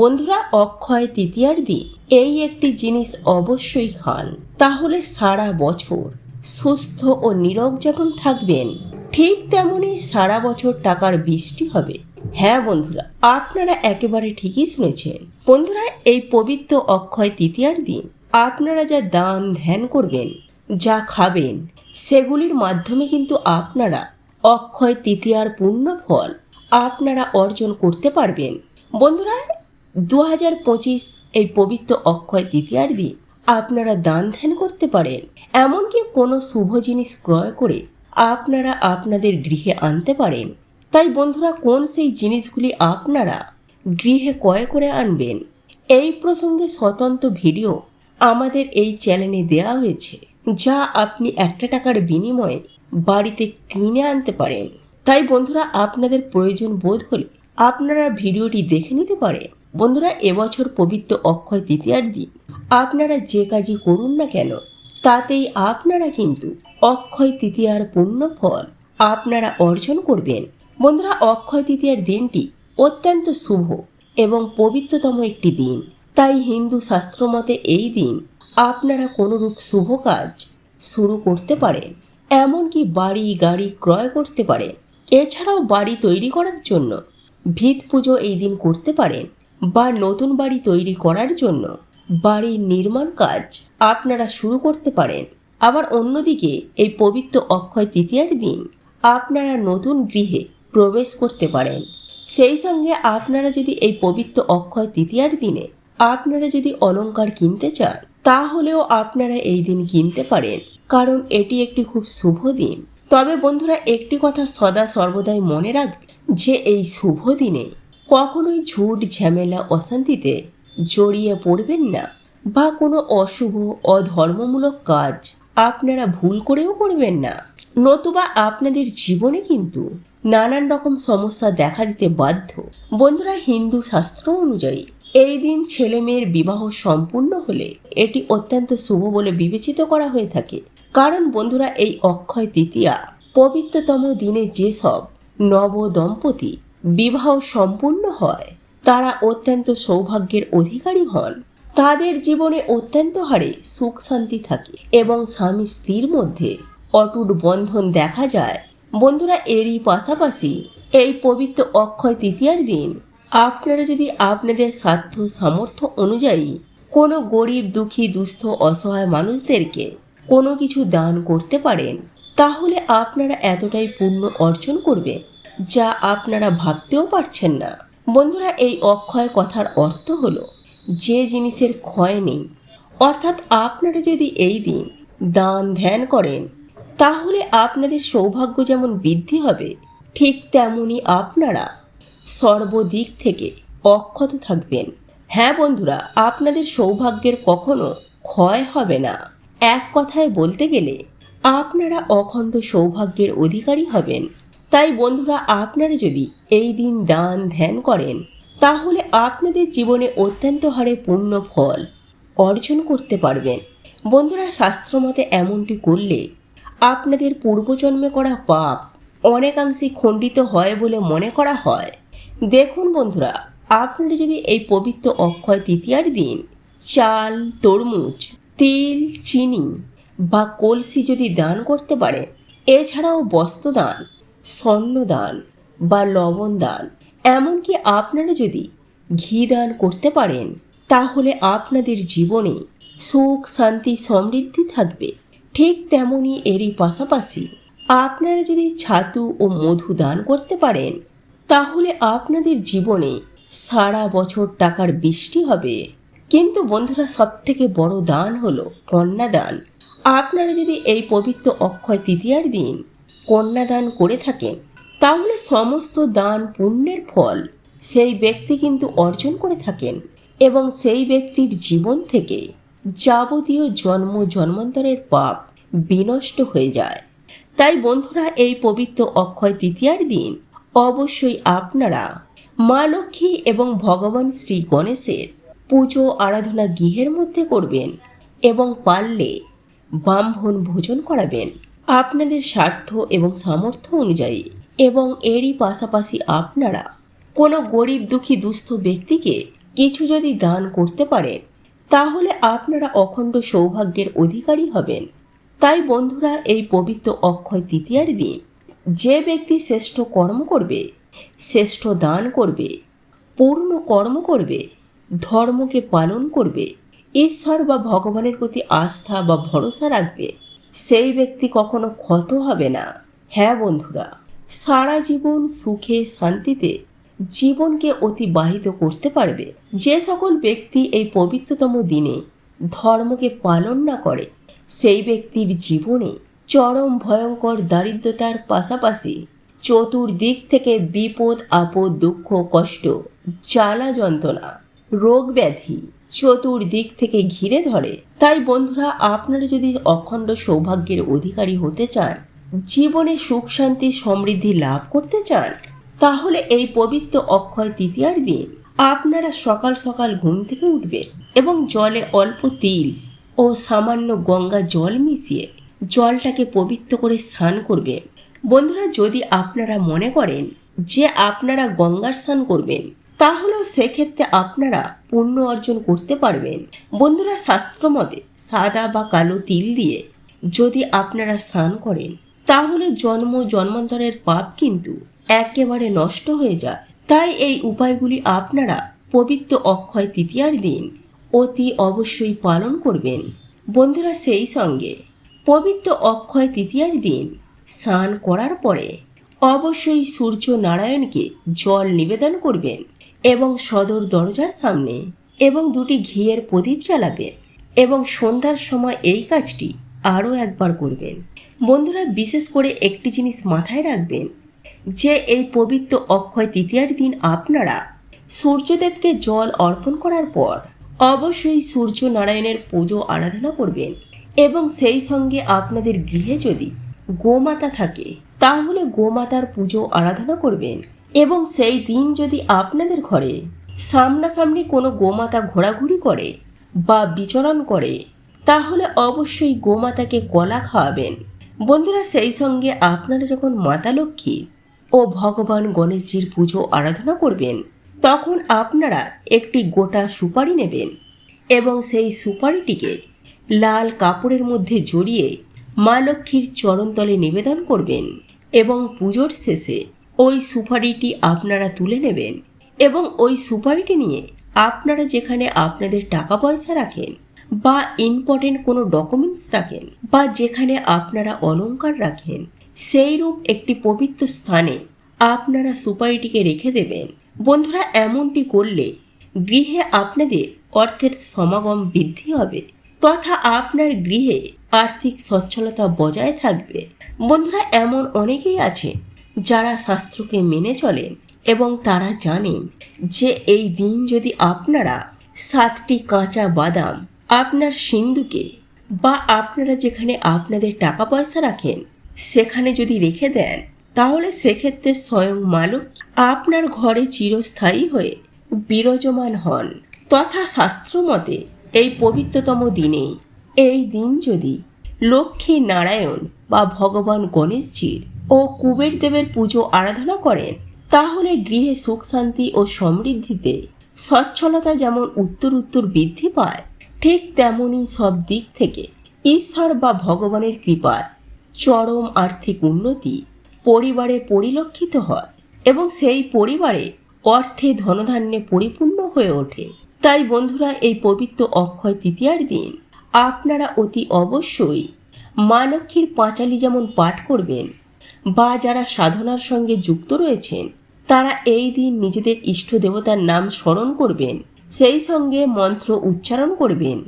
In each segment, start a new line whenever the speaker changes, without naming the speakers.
বন্ধুরা, অক্ষয় তৃতীয়ার দিন। এই একটি জিনিস অবশ্যই খান। তাহলে সারা বছর সুস্থ ও নিরোগ যেমন থাকবেন, ঠিক তেমনই সারা বছর টাকার বৃষ্টি হবে। হ্যাঁ বন্ধুরা, আপনারা একেবারে ঠিকই শুনেছেন। বন্ধুরা, এই পবিত্র অক্ষয় তৃতীয়ার দিন আপনারা যা দান ধ্যান করবেন, যা খাবেন, সেগুলির মাধ্যমে কিন্তু আপনারা অক্ষয় তৃতীয়ার পূর্ণ ফল আপনারা অর্জন করতে পারবেন। বন্ধুরা দু হাজার পঁচিশ এই পবিত্র অক্ষয় তৃতীয়ার দিন আপনারা দান ধ্যান করতে পারেন। এমনকি কোনো শুভ জিনিস ক্রয় করে আপনারা আপনাদের গৃহে আনতে পারেন। তাই বন্ধুরা, কোন সেই জিনিসগুলি আপনারা গৃহে ক্রয় করে আনবেন, এই প্রসঙ্গে স্বতন্ত্র ভিডিও আমাদের এই চ্যানেলে দেওয়া হয়েছে, যা আপনি একটা টাকার বিনিময়ে বাড়িতে কিনে আনতে পারেন। তাই বন্ধুরা, আপনাদের প্রয়োজন বোধ হলে আপনারা ভিডিওটি দেখে নিতে পারেন। বন্ধুরা, এবছর পবিত্র অক্ষয় তৃতীয়ার দিন আপনারা যে কাজই করুন না কেন, তাতেই আপনারা কিন্তু অক্ষয় তৃতীয়ার পূর্ণ ফল আপনারা অর্জন করবেন। বন্ধুরা, অক্ষয় তৃতীয়ার দিনটি অত্যন্ত শুভ এবং পবিত্রতম একটি দিন। তাই হিন্দু শাস্ত্রমতে এই দিন আপনারা কোনোরূপ শুভ কাজ শুরু করতে পারেন, এমনকি বাড়ি গাড়ি ক্রয় করতে পারেন। এছাড়াও বাড়ি তৈরি করার জন্য ভিত পুজো এই দিন করতে পারেন। বা নতুন বাড়ি তৈরি করার জন্য বাড়ির নির্মাণ কাজ আপনারা শুরু করতে পারেন। আবার অন্যদিকে, এই পবিত্র অক্ষয় তৃতীয়ার দিন আপনারা নতুন গৃহে প্রবেশ করতে পারেন। সেই সঙ্গে আপনারা যদি এই পবিত্র অক্ষয় তৃতীয়ার দিনে আপনারা যদি অলংকার কিনতে চান, তাহলেও আপনারা এই দিন কিনতে পারেন, কারণ এটি একটি খুব শুভ দিন। তবে বন্ধুরা, একটি কথা সদা সর্বদাই মনে রাখবে যে, এই শুভ দিনে কখনোই ঝুট ঝামেলা অশান্তিতে জড়িয়ে পড়বেন না বা কোনো অশুভ, অধর্মমূলক কাজ আপনারা ভুল করেও করবেন না। নতুবা আপনাদের জীবনে কিন্তু নানান রকম সমস্যা দেখা দিতে বাধ্য। বন্ধুরা, হিন্দু শাস্ত্র অনুযায়ী এই দিন ছেলে মেয়ের বিবাহ সম্পূর্ণ হলে এটি অত্যন্ত শুভ বলে বিবেচিত করা হয়ে থাকে। কারণ বন্ধুরা, এই অক্ষয় তৃতীয়া পবিত্রতম দিনে যেসব নব দম্পতি বিবাহ সম্পূর্ণ হয়, তারা অত্যন্ত সৌভাগ্যের অধিকারী হন। তাদের জীবনে অত্যন্ত হারে সুখ শান্তি থাকে এবং স্বামী স্ত্রীর মধ্যে অটুট বন্ধন দেখা যায়। বন্ধুরা, এরই পাশাপাশি এই পবিত্র অক্ষয় তৃতীয়ার দিন আপনারা যদি আপনাদের স্বার্থ সামর্থ্য অনুযায়ী কোনো গরিব, দুঃখী, দুস্থ, অসহায় মানুষদেরকে কোনো কিছু দান করতে পারেন, তাহলে আপনারা এতটাই পুণ্য অর্জন করবেন। যা আপনারা ভাবতেও পারছেন না। বন্ধুরা, এই অক্ষয় কথার অর্থ হলো, যে জিনিসের ক্ষয় নেই। অর্থাৎ আপনারা যদি এই দিন দান ধ্যান করেন, তাহলে আপনাদের সৌভাগ্য যেমন বৃদ্ধি হবে, ঠিক তেমনি আপনারা সর্বদিক থেকে অক্ষত থাকবেন। হ্যাঁ বন্ধুরা, আপনাদের সৌভাগ্যের কখনো ক্ষয় হবে না। এক কথায় বলতে গেলে, আপনারা অখণ্ড সৌভাগ্যের অধিকারী হবেন। তাই বন্ধুরা, আপনারা যদি এই দিন দান ধ্যান করেন, তাহলে আপনাদের জীবনে অত্যন্ত হারে পূর্ণ ফল অর্জন করতে পারবেন। বন্ধুরা, শাস্ত্রমতে এমনটি করলে আপনাদের পূর্বজন্মে করা পাপ অনেকাংশে খণ্ডিত হয় বলে মনে করা হয়। দেখুন বন্ধুরা, আপনারা যদি এই পবিত্র অক্ষয় তৃতীয়ার দিন চাল, তরমুজ, তিল, চিনি বা কলসি যদি দান করতে পারেন, এছাড়াও বস্ত্রদান স্বর্ণদান বা লবণ দান এমনকি আপনারা যদি ঘি দান করতে পারেন, তাহলে আপনাদের জীবনে সুখ, শান্তি, সমৃদ্ধি থাকবে। ঠিক তেমনি এরই পাশাপাশি আপনারা যদি ছাতু ও মধু দান করতে পারেন, তাহলে আপনাদের জীবনে সারা বছর টাকার বৃষ্টি হবে। কিন্তু বন্ধুরা, সবথেকে বড় দান হলো কন্যাদান। আপনারা যদি এই পবিত্র অক্ষয় তৃতীয়ার দিন কন্যাদান করে থাকেন তাহলে সমস্ত দান পুণ্যের ফল সেই ব্যক্তি কিন্তু অর্জন করে থাকেন এবং সেই ব্যক্তির জীবন থেকে যাবতীয় জন্ম জন্মান্তরের পাপ বিনষ্ট হয়ে যায়। তাই বন্ধুরা, এই পবিত্র অক্ষয় তৃতীয়ার দিন অবশ্যই আপনারা মা লক্ষ্মী এবং ভগবান শ্রী গণেশের পুজো আরাধনা গৃহের মধ্যে করবেন এবং পারলে ব্রাহ্মণ ভোজন করাবেন। আপনাদের স্বার্থ এবং সামর্থ্য অনুযায়ী এবং এরই পাশাপাশি আপনারা কোনো গরিব, দুঃখী, দুস্থ ব্যক্তিকে কিছু যদি দান করতে পারেন, তাহলে আপনারা অখণ্ড সৌভাগ্যের অধিকারী হবেন। তাই বন্ধুরা, এই পবিত্র অক্ষয় তৃতীয়ার দিন যে ব্যক্তি শ্রেষ্ঠ কর্ম করবে, শ্রেষ্ঠ দান করবে, পূর্ণ কর্ম করবে, ধর্মকে পালন করবে, ঈশ্বর বা ভগবানের প্রতি আস্থা বা ভরসা রাখবে সেই ব্যক্তি কখনো ক্ষত হবে না। হ্যাঁ বন্ধুরা, সারা জীবন সুখে শান্তিতে জীবনকে অতিবাহিত করতে পারবে। যে সকল ব্যক্তি এই পবিত্রতম দিনে ধর্মকে পালন না করে, সেই ব্যক্তির জীবনে চরম ভয়ঙ্কর দারিদ্রতার পাশাপাশি চতুর্দিক থেকে বিপদ, আপদ, দুঃখ, কষ্ট, জ্বালা যন্ত্রণা, রোগ ব্যাধি চতুর্দিক থেকে ঘিরে ধরে। তাই বন্ধুরা, আপনারা যদি অখণ্ড সৌভাগ্যের অধিকারী হতে চান, জীবনে সুখ, শান্তি, সমৃদ্ধি লাভ করতে চান, তাহলে এই পবিত্র অক্ষয় তৃতীয়ার দিন আপনারা সকাল সকাল ঘুম থেকে উঠবেন এবং জলে অল্প তিল ও সামান্য গঙ্গা জল মিশিয়ে জলটাকে পবিত্র করে স্নান করবেন। বন্ধুরা, যদি আপনারা মনে করেন যে আপনারা গঙ্গার স্নান করবেন তাহলেও সেক্ষেত্রে আপনারা পুণ্য অর্জন করতে পারবেন। বন্ধুরা শাস্ত্র মতে সাদা বা কালো তিল দিয়ে যদি আপনারা স্নান করেন, তাহলে জন্ম জন্মান্তরের পাপ কিন্তু একেবারে নষ্ট হয়ে যায়। তাই এই উপায়গুলি আপনারা পবিত্র অক্ষয় তৃতীয়ার দিন অতি অবশ্যই পালন করবেন। বন্ধুরা, সেই সঙ্গে পবিত্র অক্ষয় তৃতীয়ার দিন স্নান করার পরে অবশ্যই সূর্য নারায়ণকে জল নিবেদন করবেন। এবং সদর দরজার সামনে এবং দুটি ঘিয়ের প্রদীপ জ্বালাবেন এবং সন্ধ্যার সময় এই কাজটি আরও একবার করবেন। বন্ধুরা, বিশেষ করে একটি জিনিস মাথায় রাখবেন যে এই পবিত্র অক্ষয় তৃতীয়ার দিন আপনারা সূর্যদেবকে জল অর্পণ করার পর অবশ্যই সূর্য নারায়ণের পুজো আরাধনা করবেন এবং সেই সঙ্গে আপনাদের গৃহে যদি গোমাতা থাকে, তাহলে গোমাতার পুজো আরাধনা করবেন। এবং সেই দিন যদি আপনাদের ঘরে সামনাসামনি কোনো গোমাতা ঘোরাঘুরি করে বা বিচরণ করে, তাহলে অবশ্যই গোমাতাকে কলা খাওয়াবেন। বন্ধুরা, সেই সঙ্গে আপনারা যখন মাতা লক্ষ্মী ও ভগবান গণেশজির পুজো আরাধনা করবেন, তখন আপনারা একটি গোটা সুপারি নেবেন এবং সেই সুপারিটিকে লাল কাপড়ের মধ্যে জড়িয়ে মা লক্ষ্মীর চরণতলে নিবেদন করবেন এবং পুজোর শেষে ওই সুপারিটি আপনারা তুলে নেবেন এবং ওই সুপারিটি নিয়ে আপনারা যেখানে আপনাদের টাকা পয়সা রাখেন বা ইম্পর্টেন্ট কোনো ডকুমেন্টস রাখেন বা যেখানে আপনারা অলংকার রাখেন সেই রূপ একটি পবিত্র স্থানে আপনারা সুপারিটিকে রেখে দেবেন। বন্ধুরা, এমনটি করলে গৃহে আপনাদের অর্থের সমাগম বৃদ্ধি হবে তথা আপনার গৃহে আর্থিক সচ্ছলতা বজায় থাকবে। বন্ধুরা, এমন অনেকেই আছে যারা শাস্ত্রকে মেনে চলেন এবং তারা জানেন যে এই দিন যদি আপনারা সাতটি কাঁচা বাদাম আপনার সিন্ধুকে বা আপনারা যেখানে আপনাদের টাকা পয়সা রাখেন সেখানে যদি রেখে দেন, তাহলে সেক্ষেত্রে স্বয়ং মালক আপনার ঘরে চিরস্থায়ী হয়ে বিরাজমান হন। তথা শাস্ত্র মতে এই পবিত্রতম দিনে এই দিন যদি লক্ষ্মী নারায়ণ বা ভগবান গণেশজির ও কুবের দেবের পুজো আরাধনা করেন তাহলে গৃহে সুখ শান্তি ও সমৃদ্ধিতে সচ্ছলতা যেমন উত্তর উত্তর বৃদ্ধি পায়, ঠিক তেমনই সব দিক থেকে ঈশ্বর বা ভগবানের কৃপায় চরম আর্থিক উন্নতি পরিবারে পরিলক্ষিত হয় এবং সেই পরিবারে অর্থে ধনধান্যে পরিপূর্ণ হয়ে ওঠে। তাই বন্ধুরা, এই পবিত্র অক্ষয় তৃতীয়ার দিন আপনারা অতি অবশ্যই মা লক্ষ্মীর পাঁচালি যেমন পাঠ করবেন বা যারা সাধনার সঙ্গে যুক্ত রয়েছেন, তারা এই দিন নিজেদের ইষ্ট দেবতার নাম স্মরণ করবেন, সেই সঙ্গে মন্ত্র উচ্চারণ করবেন।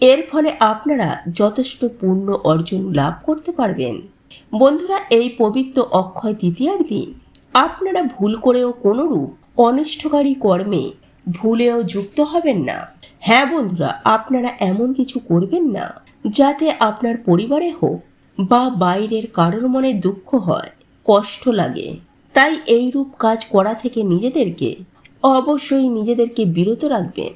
এর ফলে আপনারা যথেষ্ট পূর্ণ অর্জন লাভ করতে পারবেন। বন্ধুরা, এই পবিত্র অক্ষয় তৃতীয়ার দিন আপনারা ভুল করেও কোনোরূপ অনিষ্টকারী কর্মে ভুলেও যুক্ত হবেন না। হ্যাঁ বন্ধুরা, আপনারা এমন কিছু করবেন না, যাতে আপনার পরিবারে হোক বা বাইরের কারোর মনে দুঃখ হয়, কষ্ট লাগে। তাই এই রূপ কাজ করা থেকে নিজেদেরকে, অবশ্যই নিজেদেরকে বিরত রাখবেন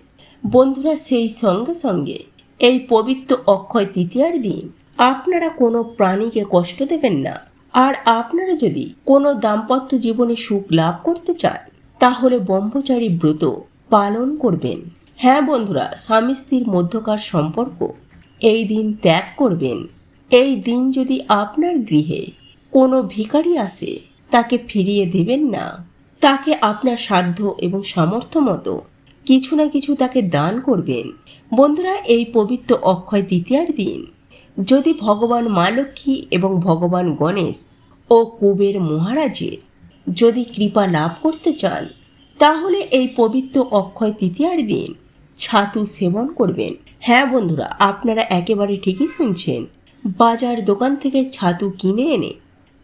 বন্ধুরা, সেই সঙ্গে সঙ্গে এই পবিত্র অক্ষয় তৃতীয়ার দিন আপনারা কোনো প্রাণীকে কষ্ট দেবেন না। আর আপনারা যদি কোনো দাম্পত্য জীবনে সুখ লাভ করতে চান, তাহলে ব্রহ্মচারী ব্রত পালন করবেন। হ্যাঁ বন্ধুরা, স্বামী স্ত্রীর মধ্যকার সম্পর্ক এই দিন ত্যাগ করবেন। এই দিন যদি আপনার গৃহে কোনো ভিখারি আসে, তাকে ফিরিয়ে দেবেন না। তাকে আপনার সাধ্য এবং সামর্থ্য মতো কিছু না কিছু তাকে দান করবেন। বন্ধুরা, এই পবিত্র অক্ষয় তৃতীয়ার দিন যদি ভগবান মা লক্ষ্মী এবং ভগবান গণেশ ও কুবের মহারাজের যদি কৃপা লাভ করতে চান, তাহলে এই পবিত্র অক্ষয় তৃতীয়ার দিন ছাতু সেবন করবেন। হ্যাঁ বন্ধুরা, আপনারা একেবারে ঠিকই শুনছেন। বাজার দোকান থেকে ছাতু কিনে এনে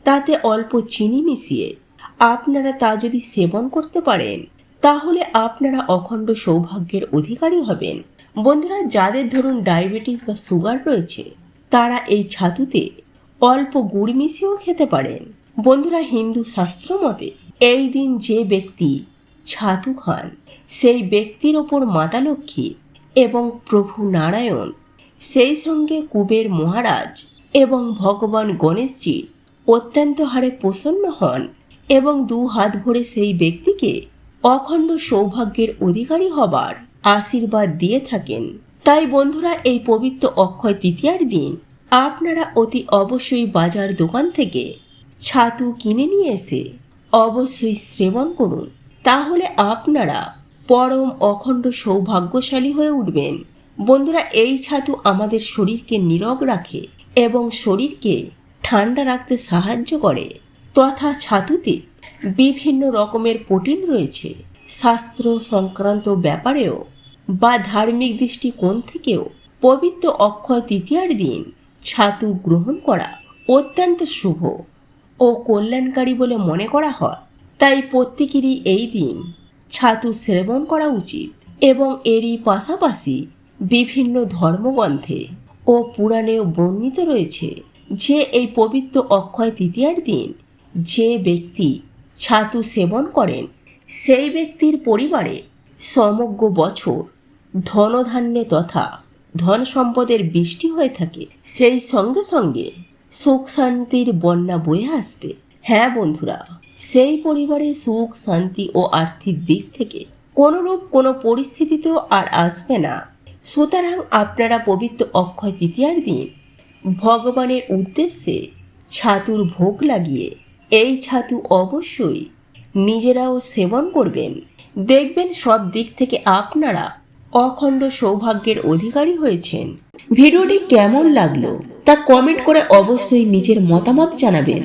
তাতে অল্প চিনি মিশিয়ে আপনারা তা যদি সেবন করতে পারেন, তাহলে আপনারা অখণ্ড সৌভাগ্যের অধিকারী হবেন। বন্ধুরা, যাদের ধরুন ডায়াবেটিস বা সুগার রয়েছে, তারা এই ছাতুতে অল্প গুড় মিশিয়েও খেতে পারেন। বন্ধুরা, হিন্দু শাস্ত্র মতে এই দিন যে ব্যক্তি ছাতু খান, সেই ব্যক্তির ওপর মাতা লক্ষ্মী এবং প্রভু নারায়ণ সেই সঙ্গে কুবের মহারাজ এবং ভগবান গণেশজি অত্যন্ত হারে প্রসন্ন হন এবং দু হাত ভরে সেই ব্যক্তিকে অখণ্ড সৌভাগ্যের অধিকারী হবার আশীর্বাদ দিয়ে থাকেন। তাই বন্ধুরা, এই পবিত্র অক্ষয় তৃতীয়ার দিন আপনারা অতি অবশ্যই বাজার দোকান থেকে ছাতু কিনে নিয়ে এসে অবশ্যই সেবন করুন। তাহলে আপনারা পরম অখণ্ড সৌভাগ্যশালী হয়ে উঠবেন। বন্ধুরা, এই ছাতু আমাদের শরীরকে নীরব রাখে এবং শরীরকে ঠান্ডা রাখতে সাহায্য করে। তথা ছাতুতে বিভিন্ন রকমের প্রোটিন রয়েছে। শাস্ত্র সংক্রান্ত ব্যাপারেও বা ধার্মিক দৃষ্টিকোণ থেকেও পবিত্র অক্ষয় তৃতীয়ার দিন ছাতু গ্রহণ করা অত্যন্ত শুভ ও কল্যাণকারী বলে মনে করা হয়। তাই প্রত্যেকেরই এই দিন ছাতু সেবন করা উচিত এবং এরই পাশাপাশি বিভিন্ন ধর্মগ্রন্থে ও পুরাণেও বর্ণিত রয়েছে যে এই পবিত্র অক্ষয় তৃতীয়ার দিন যে ব্যক্তি ছাতু সেবন করেন, সেই ব্যক্তির পরিবারে সমগ্র বছর ধনধান্যে তথা ধন সম্পদের বৃষ্টি হয়ে থাকে। সেই সঙ্গে সঙ্গে সুখ শান্তির বন্যা বয়ে আসবে। হ্যাঁ বন্ধুরা, সেই পরিবারে সুখ, শান্তি ও আর্থিক দিক থেকে কোনোরূপ কোনো পরিস্থিতিতেও আর আসবে না। সুতরাং আপনারা পবিত্র অক্ষয় তৃতীয়ার দিন ভগবানের উদ্দেশ্যে ছাতুর ভোগ লাগিয়ে, এই ছাতু অবশ্যই নিজেরাও সেবন করবেন। দেখবেন সব দিক থেকে আপনারা অখণ্ড সৌভাগ্যের অধিকারী হয়েছেন। ভিডিওটি কেমন লাগল তা কমেন্ট করে অবশ্যই নিজের মতামত জানাবেন।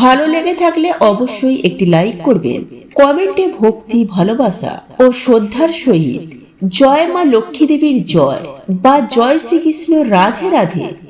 ভালো লেগে থাকলে অবশ্যই একটি লাইক করবেন। কমেন্টে ভক্তি, ভালোবাসা ও শ্রদ্ধার সহিত জয় মা লক্ষ্মী দেবীর জয় বা জয় শ্রীকৃষ্ণ রাধে রাধে।